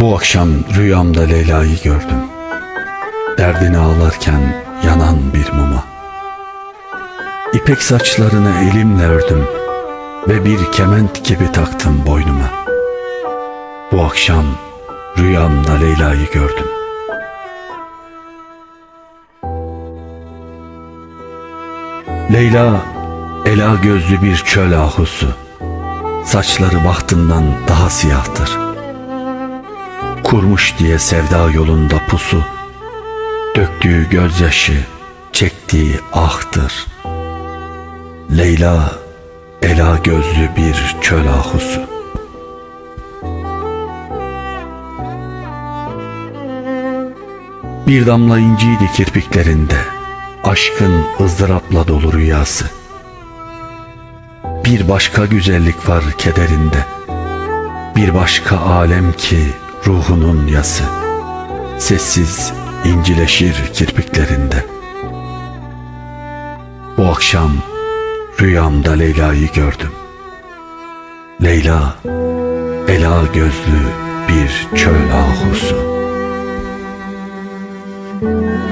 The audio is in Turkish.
Bu akşam rüyamda Leyla'yı gördüm. Derdini ağlarken yanan bir muma. İpek saçlarını elimle ördüm ve bir kement gibi taktım boynuma. Bu akşam rüyamda Leyla'yı gördüm. Leyla ela gözlü bir çöl ahusu. Saçları bahtından daha siyahtır. Kurmuş diye sevda yolunda pusu. Döktüğü gözyaşı, çektiği ahtır. Leyla ela gözlü bir çöl ahusu. Bir damla inciydi kirpiklerinde. Aşkın ızdırapla dolu rüyası. Bir başka güzellik var kederinde. Bir başka alem ki ruhunun yası Sessiz incileşir kirpiklerinde Bu akşam rüyamda Leyla'yı gördüm Leyla, ela gözlü bir çöl ahusu Thank you.